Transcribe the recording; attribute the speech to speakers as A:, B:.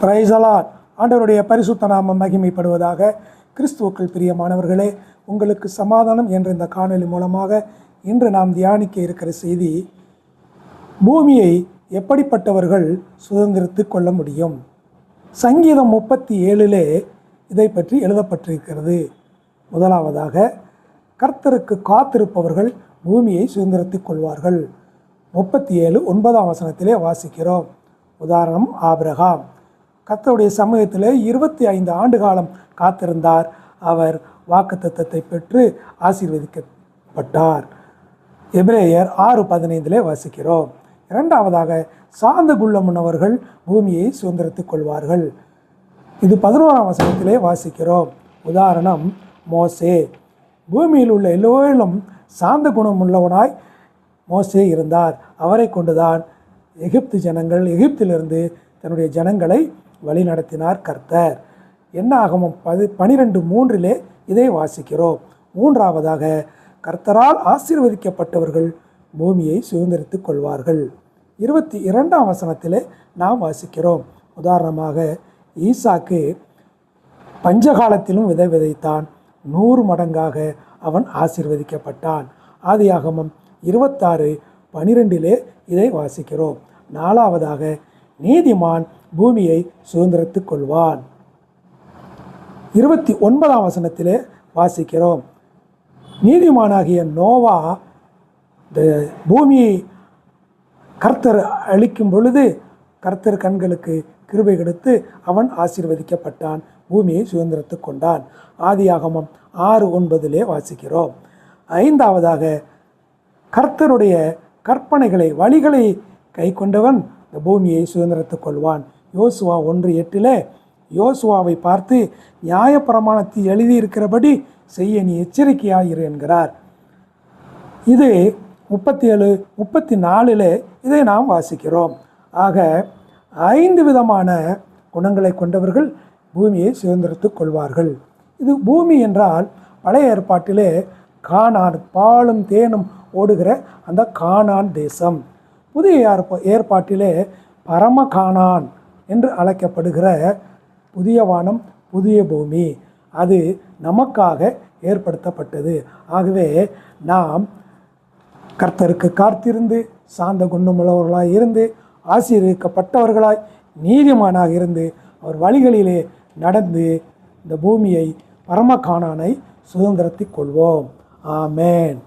A: பிரைசலாட் ஆண்டவருடைய பரிசுத்த நாமம் மகிமைப்படுவதாக கிறிஸ்துவுக்கள் பிரியமானவர்களே உங்களுக்கு சமாதானம் என்ற இந்த காணொலி மூலமாக இன்று நாம் தியானிக்க இருக்கிற செய்தி பூமியை எப்படிப்பட்டவர்கள் சுதந்திரித்து கொள்ள முடியும்? சங்கீதம் முப்பத்தி ஏழிலே இதை பற்றி எழுதப்பட்டிருக்கிறது. முதலாவதாக கர்த்தருக்கு காத்திருப்பவர்கள் பூமியை சுதந்திரத்துக் கொள்வார்கள். முப்பத்தி ஏழு ஒன்பதாம் வசனத்திலே வாசிக்கிறோம். உதாரணம் ஆபிரகாம். கத்தருடைய சமூகத்திலே இருபத்தி ஐந்து ஆண்டு காலம் காத்திருந்தார். அவர் வாக்குத்தத்தத்தை பெற்று ஆசீர்வதிக்கப்பட்டார். எபிரேயர் ஆறு பதினைந்திலே வாசிக்கிறோம். இரண்டாவதாக சார்ந்த குள்ளமுன்னவர்கள் பூமியை சுதந்திரத்துக் கொள்வார்கள். இது பதினோராம் வசனத்திலே வாசிக்கிறோம். உதாரணம் மோசே. பூமியில் உள்ள எல்லோரிலும் சாந்த குணமுள்ளவனாய் மோசே இருந்தார். அவரை கொண்டுதான் எகிப்து ஜனங்கள் எகிப்திலிருந்து தன்னுடைய ஜனங்களை வழிநடத்தினார் கர்த்தர். என்ன ஆகமும்? பது பனிரெண்டு மூன்றிலே இதை வாசிக்கிறோம். மூன்றாவதாக கர்த்தரால் ஆசீர்வதிக்கப்பட்டவர்கள் பூமியை சுதந்திரித்துக் கொள்வார்கள். இருபத்தி இரண்டாம் வசனத்திலே நாம் வாசிக்கிறோம். உதாரணமாக ஈசாக்கு பஞ்சகாலத்திலும் விதை விதைத்தான். நூறு மடங்காக அவன் ஆசிர்வதிக்கப்பட்டான். ஆதியாகமம் இருபத்தாறு பனிரெண்டிலே இதை வாசிக்கிறோம். நாலாவதாக நீதிமான் பூமியை சுதந்திரத்துக் கொள்வான் இருபத்தி ஒன்பதாம் வசனத்திலே வாசிக்கிறோம். நீதிமானாகிய நோவா இந்த பூமியை கர்த்தர் அழிக்கும் பொழுது கர்த்தர் கண்களுக்கு கிருபை கொடுத்து அவன் ஆசீர்வதிக்கப்பட்டான் பூமியை சுதந்திரத்துக் கொண்டான் ஆதியாகமம் ஆறு ஒன்பதிலே வாசிக்கிறோம். ஐந்தாவதாக கர்த்தருடைய கற்பனைகளை வழிகளை கை கொண்டவன் இந்த பூமியை சுதந்திரத்துக் கொள்வான் யோசுவா ஒன்று எட்டிலே யோசுவாவை பார்த்து நியாயப்பிரமாணத்தில் எழுதியிருக்கிறபடி செய்ய நீ எச்சரிக்கையாயிரு என்கிறார். இது முப்பத்தி ஏழு முப்பத்தி நாலில் இதை நாம் வாசிக்கிறோம். ஆக ஐந்து விதமான குணங்களை கொண்டவர்கள் பூமியை சுதந்திரத்துக் கொள்வார்கள். இது பூமி என்றால் பழைய ஏற்பாட்டிலே கானான் பாலும் தேனும் ஓடுகிற அந்த கானான் தேசம். புதிய ஏற்பாட்டிலே பரம கானான் என்று அழைக்கப்படுகிற புதிய வானம் புதிய பூமி. அது நமக்காக ஏற்படுத்தப்பட்டது. ஆகவே நாம் கர்த்தருக்கு காத்திருந்து சார்ந்த குணமுள்ளவர்களாய் இருந்து ஆசீர்விக்கப்பட்டவர்களாய் நீதிமானாக இருந்து அவர் வழிகளிலே நடந்து இந்த பூமியை பரம சுதந்திரத்தை கொள்வோம். ஆமேன்.